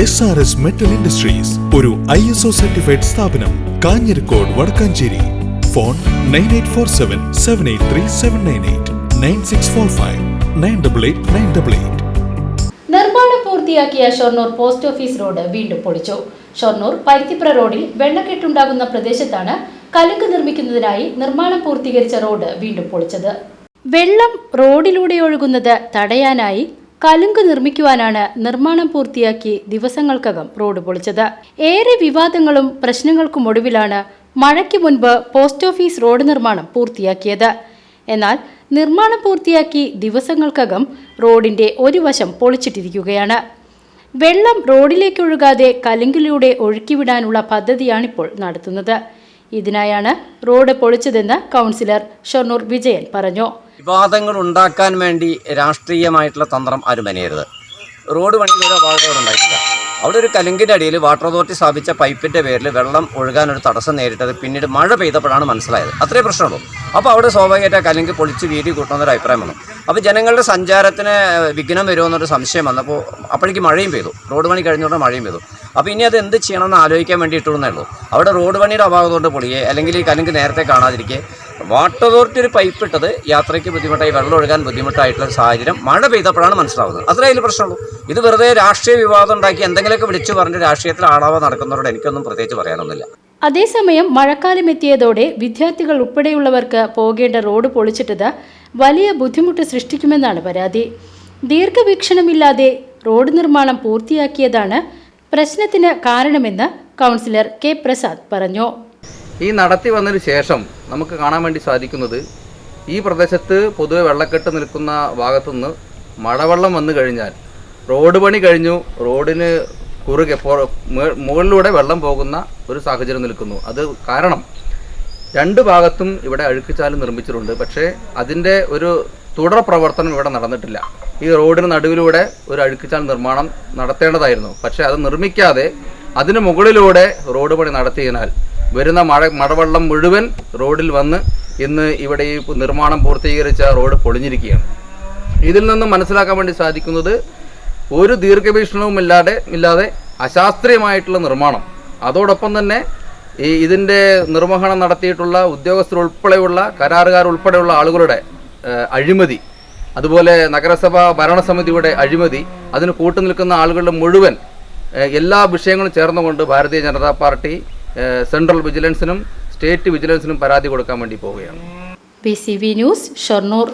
S R S metal industries ഒരു I S O certified സ്ഥാപനം Kanjirakode Wadakkanchery. Phone nine eight four seven seven eight three seven nine eight nine six four five nine double eight nine double eight നിർമ്മാണം പൂർത്തിയാക്കിയ Shoranur post office road വീണ്ടും പൊളിച്ചു. ഷൊർണൂർ പരുത്തിപ്ര റോഡിൽ വെള്ളക്കെട്ടുണ്ടാകുന്ന പ്രദേശത്താണ് കലുക്ക് നിർമ്മിക്കുന്നതിനായി നിർമ്മാണം പൂർത്തീകരിച്ച റോഡ് വീണ്ടും പൊളിച്ചത്. വെള്ളം റോഡിലൂടെ ഒഴുകുന്നത് തടയാനായി കലുങ്ക് നിർമ്മിക്കുവാനാണ് നിർമ്മാണം പൂർത്തിയാക്കി ദിവസങ്ങൾക്കകം റോഡ് പൊളിച്ചത്. ഏറെ വിവാദങ്ങളും പ്രശ്നങ്ങൾക്കും ഒടുവിലാണ് മഴയ്ക്ക് മുൻപ് പോസ്റ്റ് ഓഫീസ് റോഡ് നിർമ്മാണം പൂർത്തിയാക്കിയത്. എന്നാൽ നിർമ്മാണം പൂർത്തിയാക്കി ദിവസങ്ങൾക്കകം റോഡിന്റെ ഒരു വശം പൊളിച്ചിട്ടിരിക്കുകയാണ്. വെള്ളം റോഡിലേക്ക് ഒഴുകാതെ കലുങ്കിലൂടെ ഒഴുക്കിവിടാനുള്ള പദ്ധതിയാണിപ്പോൾ നടത്തുന്നത്. ഇതിനായാണ് റോഡ് പൊളിച്ചതെന്ന് കൗൺസിലർ ഷൊർണൂർ വിജയൻ പറഞ്ഞു. വിവാദങ്ങൾ ഉണ്ടാക്കാൻ വേണ്ടി രാഷ്ട്രീയമായിട്ടുള്ള തന്ത്രം ആരും അനിയരുത്. റോഡ് പണി ഇതുവരെ ഭാഗത്തോടെ ഉണ്ടായിട്ടില്ല. അവിടെ ഒരു കലുങ്കിന്റെ അടിയിൽ വാട്ടർ അതോറിറ്റി സ്ഥാപിച്ച പൈപ്പിന്റെ പേരിൽ വെള്ളം ഒഴുകാൻ ഒരു തടസ്സം നേരിട്ടത് പിന്നീട് മഴ പെയ്തപ്പോഴാണ് മനസ്സിലായത്. അത്രേ പ്രശ്നമുള്ളൂ. അപ്പോൾ അവിടെ സ്വാഭാവികമായിട്ട് ആ കലുങ്ക് പൊളിച്ച് വീതി കൂട്ടണമെന്നൊരു അഭിപ്രായം വന്നു. അപ്പോൾ ജനങ്ങളുടെ സഞ്ചാരത്തിന് വിഘ്നം വരുമെന്നൊരു സംശയം വന്നപ്പോൾ അപ്പോഴേക്ക് മഴയും പെയ്തു. റോഡ് പണി കഴിഞ്ഞുകൊണ്ട് മഴയും പെയ്തു. അപ്പോൾ ഇനി അത് എന്ത് ചെയ്യണമെന്ന് ആലോചിക്കാൻ വേണ്ടി ഇട്ടുള്ളൂ അവിടെ റോഡ് പണിയുടെ അഭാവം കൊണ്ട് പൊളിയെ അല്ലെങ്കിൽ ഈ കലുങ്ക് നേരത്തെ കാണാതിരിക്കെ. വാട്ടർ അതോറിറ്റി ഒരു പൈപ്പ് ഇട്ടത് യാത്രയ്ക്ക് ബുദ്ധിമുട്ടായി വെള്ളം ഒഴുകാൻ ബുദ്ധിമുട്ടായിട്ടുള്ള സാഹചര്യം മഴ പെയ്തപ്പോഴാണ് മനസ്സിലാവുന്നത്. അത്രേ അതിൽ പ്രശ്നമുള്ളൂ. ഇത് വെറുതെ രാഷ്ട്രീയ വിവാദം ഉണ്ടാക്കി എന്തെങ്കിലുമൊക്കെ വിളിച്ചു പറഞ്ഞ് രാഷ്ട്രീയത്തിൽ ആളാവ നടക്കുന്നവരോട് എനിക്കൊന്നും പ്രത്യേകിച്ച് പറയാനൊന്നുമില്ല. അതേസമയം മഴക്കാലം എത്തിയതോടെ വിദ്യാർത്ഥികൾ ഉൾപ്പെടെയുള്ളവർക്ക് പോകേണ്ട റോഡ് പൊളിച്ചിട്ടത് വലിയ ബുദ്ധിമുട്ട് സൃഷ്ടിക്കുമെന്നാണ് പരാതി. ദീർഘവീക്ഷണമില്ലാതെ റോഡ് നിർമ്മാണം പൂർത്തിയാക്കിയതാണ് പ്രശ്നത്തിന് കാരണമെന്ന് കൗൺസിലർ കെ പ്രസാദ് പറഞ്ഞു. ഈ നടത്തി വന്നതിന് ശേഷം നമുക്ക് കാണാൻ വേണ്ടി സാധിക്കുന്നത് ഈ പ്രദേശത്ത് പൊതുവെ വെള്ളക്കെട്ട് നിൽക്കുന്ന ഭാഗത്തുനിന്ന് മഴവെള്ളം വന്നു കഴിഞ്ഞാൽ റോഡ് പണി കഴിഞ്ഞു റോഡിന് കുറുകെ മുകളിലൂടെ വെള്ളം പോകുന്ന ഒരു സാഹചര്യം നിൽക്കുന്നു. അത് കാരണം രണ്ട് ഭാഗത്തും ഇവിടെ അഴുക്കിച്ചാലും നിർമ്മിച്ചിട്ടുണ്ട്. പക്ഷേ അതിന്റെ ഒരു തുടർ പ്രവർത്തനം ഇവിടെ നടന്നിട്ടില്ല. ഈ റോഡിന് നടുവിലൂടെ ഒരു അഴുക്കുചാൽ നിർമ്മാണം നടത്തേണ്ടതായിരുന്നു. പക്ഷേ അത് നിർമ്മിക്കാതെ അതിന് മുകളിലൂടെ റോഡ് പണി നടത്തിയതിനാൽ വരുന്ന മഴ മഴവെള്ളം മുഴുവൻ റോഡിൽ വന്ന് ഇന്ന് ഇവിടെ ഈ നിർമ്മാണം പൂർത്തീകരിച്ച റോഡ് പൊളിഞ്ഞിരിക്കുകയാണ്. ഇതിൽ നിന്നും മനസ്സിലാക്കാൻ വേണ്ടി സാധിക്കുന്നത് ഒരു ദീർഘവീക്ഷണവും ഇല്ലാതെ ഇല്ലാതെ അശാസ്ത്രീയമായിട്ടുള്ള നിർമ്മാണം. അതോടൊപ്പം തന്നെ ഈ ഇതിന്റെ നിർവഹണം നടത്തിയിട്ടുള്ള ഉദ്യോഗസ്ഥർ ഉൾപ്പെടെയുള്ള കരാറുകാർ ഉൾപ്പെടെയുള്ള ആളുകളുടെ അഴിമതി അതുപോലെ നഗരസഭ ഭരണസമിതിയുടെ അഴിമതി അതിന് കൂട്ടുനിൽക്കുന്ന ആളുകളുടെ മുഴുവൻ എല്ലാ വിഷയങ്ങളും ചേർന്നുകൊണ്ട് ഭാരതീയ ജനതാ പാർട്ടി സെൻട്രൽ വിജിലൻസിനും സ്റ്റേറ്റ് വിജിലൻസിനും പരാതി കൊടുക്കാൻ വേണ്ടി പോവുകയാണ്. B news Shoranur.